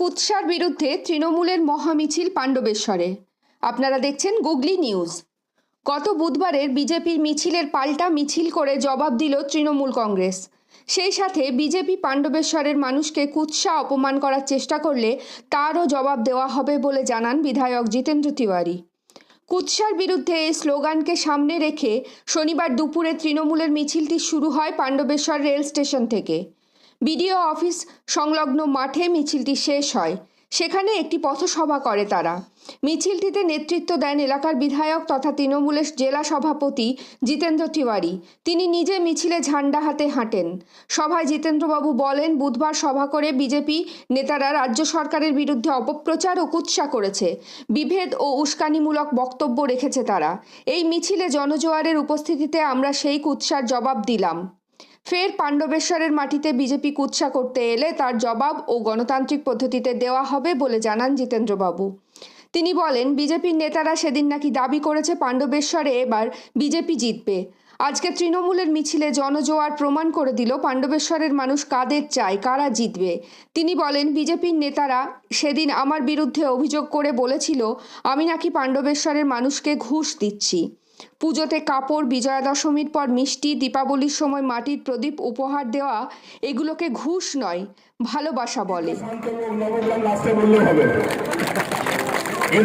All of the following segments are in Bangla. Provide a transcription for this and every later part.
কুৎসার বিরুদ্ধে তৃণমূলের মহামিছিল পাণ্ডবেশ্বরে। আপনারা দেখছেন গুগলি নিউজ। গত বুধবারের বিজেপির মিছিলের পাল্টা মিছিল করে জবাব দিল তৃণমূল কংগ্রেস। সেই সাথে বিজেপি পাণ্ডবেশ্বরের মানুষকে কুৎসা অপমান করার চেষ্টা করলে তারও জবাব দেওয়া হবে বলে জানান বিধায়ক জিতেন্দ্র তিওয়ারি। কুৎসার বিরুদ্ধে এই স্লোগানকে সামনে রেখে শনিবার দুপুরে তৃণমূলের মিছিলটি শুরু হয় পাণ্ডবেশ্বর রেল স্টেশন থেকে। বিডিও অফিস সংলগ্ন মাঠে মিছিলটি শেষ হয়। সেখানে একটি পথসভা করে তারা। মিছিলটিতে নেতৃত্ব দেন এলাকার বিধায়ক তথা তৃণমূলের জেলা সভাপতি জিতেন্দ্র তিওয়ারি। তিনি নিজে মিছিলে ঝান্ডা হাতে হাঁটেন। সভায় জিতেন্দ্রবাবু বলেন, বুধবার সভা করে বিজেপি নেতারা রাজ্য সরকারের বিরুদ্ধে অপপ্রচার ও কুৎসা করেছে। বিভেদ ও উস্কানিমূলক বক্তব্য রেখেছে তারা। এই মিছিলে জনজোয়ারের উপস্থিতিতে আমরা সেই কুৎসার জবাব দিলাম। ফের পাণ্ডবেশ্বরের মাটিতে বিজেপি কুৎসা করতে এলে তার জবাব ও গণতান্ত্রিক পদ্ধতিতে দেওয়া হবে বলে জানান জিতেন্দ্রবাবু। তিনি বলেন, বিজেপির নেতারা সেদিন নাকি দাবি করেছে পাণ্ডবেশ্বরে এবার বিজেপি জিতবে। আজকে তৃণমূলের মিছিলে জনজোয়ার প্রমাণ করে দিল পাণ্ডবেশ্বরের মানুষ কাদের চায়, কারা জিতবে। তিনি বলেন, বিজেপির নেতারা সেদিন আমার বিরুদ্ধে অভিযোগ করে বলেছিল, আমি নাকি পাণ্ডবেশ্বরের মানুষকে ঘুষ দিচ্ছি। পুজোতে কাপড় বিজয়া দশমীর পর মিষ্টি, দীপাবলির সময় মাটির প্রদীপ উপহার দেওয়া, এগুলোকে ঘুষ নয়, ভালোবাসা বলে। এই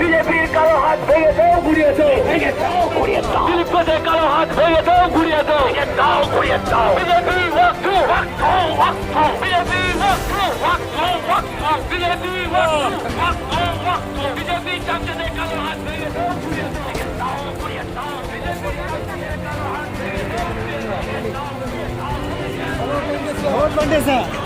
বিজেপির কালো হাত ভেঙে দাও ঘুরিয়ে দাও ভেঙে দাও ঘুরিয়ে দাও দিলীপের কালো হাত ভেঙে দাও ঘুরিয়ে দাও ভেঙে দাও ঘুরিয়ে দাও বিজেপি ওয়াক্তু ওয়াক্তু ওয়াক্তু বিজেপি ওয়াক্তু ওয়াক্তু ওয়াক্তু বিজেপি ওয়াক্তু ওয়াক্তু ওয়াক্তু বিজেপি চামচে কালো হাত ভেঙে দাও ঘুরিয়ে দাও ভেঙে দাও ঘুরিয়ে দাও বিজেপি কালো হাত ভেঙে দাও ঘুরিয়ে দাও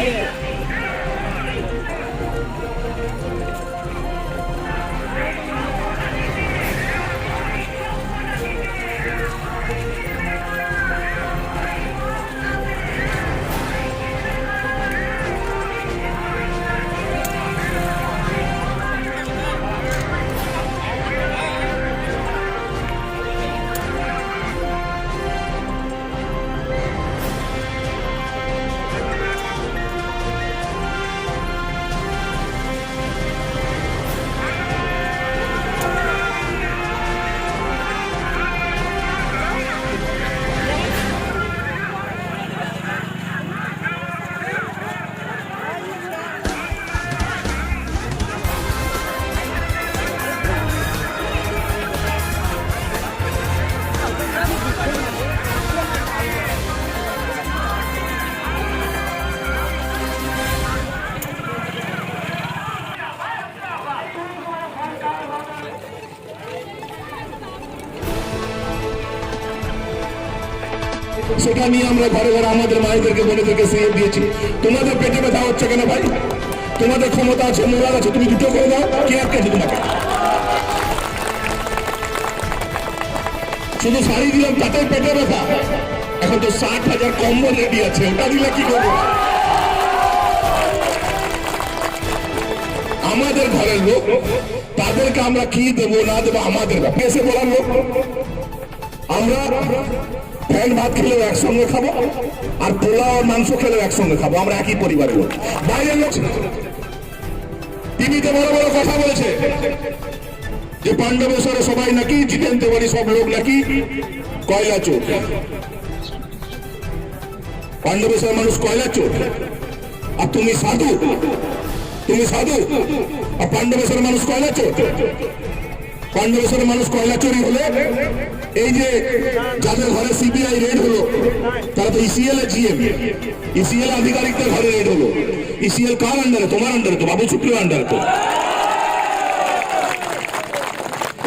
Yeah. সেটা নিয়ে আমরা ঘরে ঘরে আমাদের মায়েদেরকে বোনেদেরকে সিএ দিয়েছি। তোমাদের পেটে ব্যথা হচ্ছে কেন ভাই? তোমাদের ক্ষমতা আছে, মোরাল আছে, তুমি দুটো করে দাও, কে আটকেছে তোমাকে? শুধু শাড়ি দিলাম তাতে পেটে ব্যথা। এখন তো ষাট হাজার কম্বল রেডি আছে, ওটা দিলে কি করব? আমাদের ঘরের লোক, তাদেরকে আমরা কি দেবো না দেবো আমাদের। এসে বলার লোক আমরা ফ্যান ভাত খেলেও একসঙ্গে খাব আর পোলাও মাংস খেলেও একসঙ্গে খাব, আমরা একই পরিবারের লোক। বাইরের লোক টিভিতে বড় বড় কথা বলেছে যে পাণ্ডবেশ্বরে সবাই নাকি জিতেন তেওয়ারি সব লোক নাকি, কয়লা চোর। পাণ্ডবেশ্বরের মানুষ কয়লা চোর। আর তুমি সাধু। তুমি সাধু। আর পাণ্ডবেশ্বরের মানুষ কয়লা চোর। পাণ্ডবেশ্বরের মানুষ কয়লা চুরি হলে? এই যে যাদের ঘরে সিবিআই রেড হলো, তারা তো ইসিএল এ জিএম ইসিএল আধিকারিকদের ঘরে রেড হলো। ইসিএল কার আন্ডারে তোমার আন্ডারে তো, বাবু সুপ্রিয় আন্ডারে তো।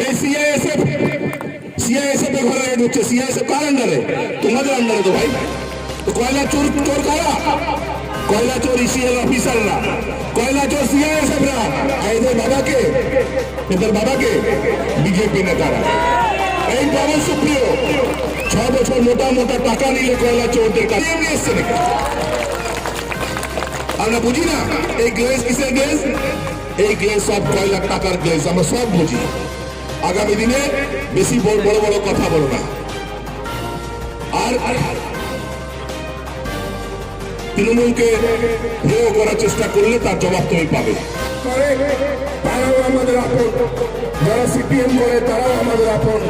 এই সিআইএসএফ সিআইএসএফ এর ঘরে রেড হচ্ছে। সিআইএসএফ কার আন্ডারে তোমাদের আন্ডারে তো ভাই। কয়লা চোর চোর কারা? কয়লা চোর ইসিএল অফিসাররা কয়লা চোর আর এদের বাবাকে এদের বাবাকে বিজেপি নেতারা। এই বাবু সুপ্রিয়, ছ বছর মোটা মোটা টাকা নিলে কয়লা চোরদের কাছে এমনি আমরা বুঝি না, এই গ্লেস কিসের গ্লেস এই গ্লেস সব কয় লাখ টাকার গ্লেস আমরা সব বুঝি। আগামী দিনে বেশি বড় বড় কথা বলো না। আর তৃণমূলকে হেয় করার চেষ্টা করলে তার জবাব তুমি পাবে। তারাও আমাদের আপন। যারা সিপিএম করে, তারাও আমাদের আপন।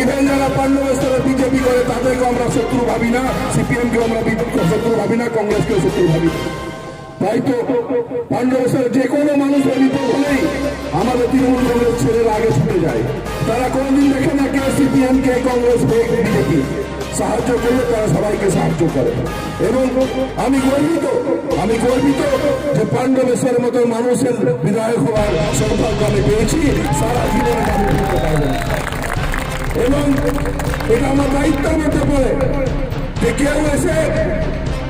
ইভেন যারা পাণ্ডবেশ্বরে বিজেপি করে, তাদেরকে আমরা শত্রু ভাবি না। সিপিএম কে আমরা শত্রু ভাবি না কংগ্রেসকে শত্রু ভাবি না। তাই তো পাণ্ডবেশ্বরে যে কোনো মানুষের বিপদ হলেই আমাদের তৃণমূল কংগ্রেস ছেলেরা আগে ছুটে যায়। তারা কোনোদিন দেখে না কে সিপিএম, কে কংগ্রেস, কে বিজেপি। সাহায্য করলে তারা সবাইকে সাহায্য করে। এবং আমি গর্বিত আমি গর্বিত যে পাণ্ডবেশ্বরের মতো মানুষের বিধায়ক হওয়ার সৌভাগ্য আমি পেয়েছি। সারা জীবনে আমি এবং এটা আমার দায়িত্ব হতে পারে যে কেউ এসে,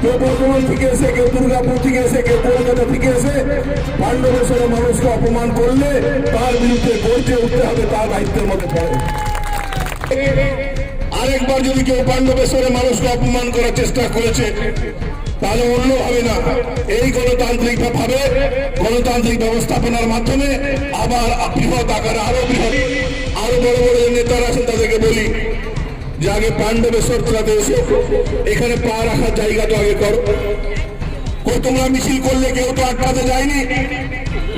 কেউ বর্ধমান থেকে এসে, কেউ দুর্গাপুর থেকে এসে, কেউ কলকাতা থেকে এসে পাণ্ডবেশ্বরের মানুষকে অপমান করলে তার বিরুদ্ধে গর্জে উঠতে হবে, তার দায়িত্বের মধ্যে পড়ে। আরেকবার যদি কেউ পাণ্ডবেশ্বরের মানুষকে অপমান করার চেষ্টা করেছে, তাহলে অন্য হবে না। এই গণতান্ত্রিক ভাবে, গণতান্ত্রিক ব্যবস্থাপনার মাধ্যমে আবার বৃহৎ আকারে আরও বৃহৎ, আরও বড় বড় যে নেতারা আছেন তাদেরকে বলি, যে আগে পাণ্ডবেশ্বর ক্লাবে এসে, এখানে পা রাখার জায়গা তো আগে করো। তোমরা মিছিল করলে কেউ তো আটকাতে যায়নি?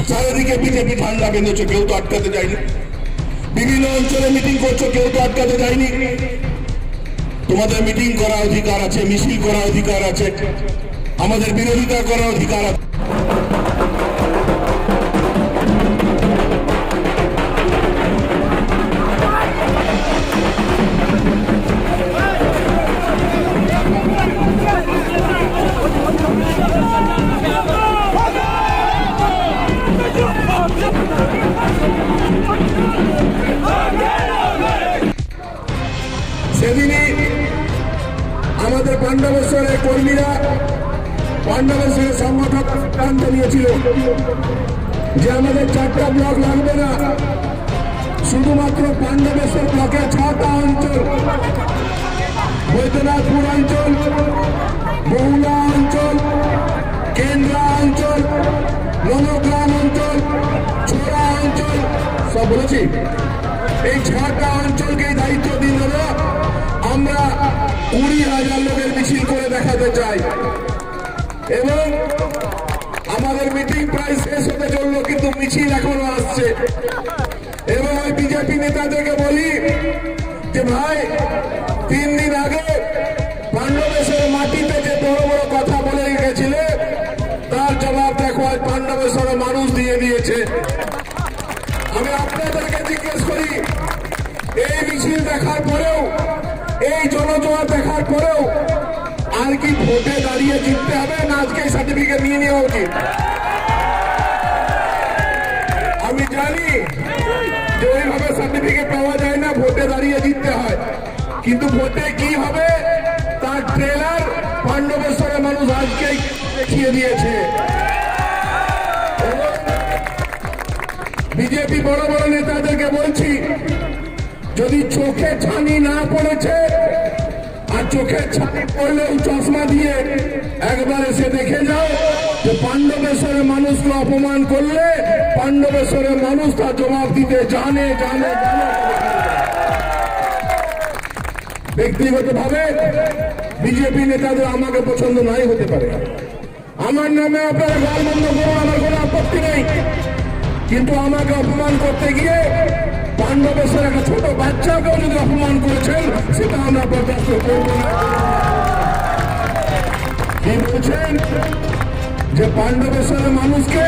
চারিদিকে বিজেপি ঠান্ডা বেঁধেছো, কেউ তো আটকাতে যায়নি। বিভিন্ন অঞ্চলে মিটিং করছ, কেউ তো আটকাতে যায়নি। তোমাদের মিটিং করার অধিকার আছে মিছিল করার অধিকার আছে আমাদের বিরোধিতা করার অধিকার আছে। পাণ্ডবেশ্বরের কর্মীরা পাণ্ডবেশ্বরের সংগঠক সিদ্ধান্ত নিয়েছিল যে আমাদের চারটা ব্লক লাগবে না। শুধুমাত্র পাণ্ডবেশ্বর ব্লকের ছটা অঞ্চল, বৈদ্যনাথপুর অঞ্চল বহুলা অঞ্চল, কেন্দ্রা অঞ্চল নবগ্রাম অঞ্চল, ছোড়া অঞ্চল, সব বলেছি। এই ছটা অঞ্চলকে করে দেখাতে চাই এবং আমাদের মিটিং প্রায় শেষ হতে চলল, কিন্তু মিছিল এখনও আসছে। এবং ওই বিজেপি নেতাদেরকে বলি যে, ভাই, তিন দিন আগে পাণ্ডবেশ্বর মাটিতে যে বড় বড় কথা বলে গেছিলে তার জবাব দেখো, আজ পাণ্ডবেশ্বরের মানুষ দিয়ে দিয়েছে। আমি আপনাদেরকে জিজ্ঞেস করি, এই মিছিল দেখার পরেও, এই জনজোয়ার দেখার পরেও আর কি ভোটে দাঁড়িয়ে জিততে হবে না আজকে সার্টিফিকেট নিয়ে নেওয়া উচিত আমি জানি যে ওইভাবে সার্টিফিকেট পাওয়া যায় না ভোটে দাঁড়িয়ে জিততে হয় কিন্তু ভোটে কি হবে তার মানুষ আজকেই দেখিয়ে দিয়েছে বিজেপি বড় বড় নেতাদেরকে বলছি যদি চোখে ছানি না পড়েছে আর চোখে ছানি পড়লেও চশমা দিয়ে একবার এসে দেখে যাও যে পাণ্ডবেশ্বরের মানুষকে অপমান করলে পাণ্ডবেশ্বরের মানুষ তার জবাব দিতে জানে জানে জানে। ব্যক্তিগত ভাবে বিজেপি নেতাদের আমাকে পছন্দ নাই হতে পারে। আমার নামে আপনারা গাল বন্ধ করুন, আমার কোনো আপত্তি নেই। কিন্তু আমাকে অপমান করতে গিয়ে পাণ্ডবেশ্বর একটা ছোট বাচ্চাকেও যদি অপমান করেছেন, সেটা আমরা বরদাস্ত করব না। যে পাণ্ডবেশ্বরের মানুষকে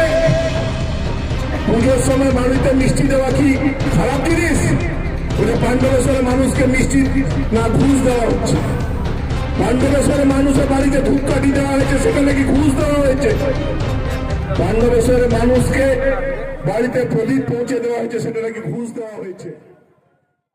পুজোর সময় বাড়িতে মিষ্টি দেওয়া কি খারাপ জিনিস? ওটা পাণ্ডবেশ্বরের মানুষকে মিষ্টি না ঘুষ দেওয়া হচ্ছে। পাণ্ডবেশ্বরের মানুষের বাড়িতে ধূপকাঠি দেওয়া হয়েছে, সেখানে কি ঘুষ দেওয়া হয়েছে? পাণ্ডবেশ্বরের মানুষকে বাড়িতে প্রদীপ পৌঁছে দেওয়া হয়েছে সেটা নাকি ঘুষ দেওয়া হয়েছে।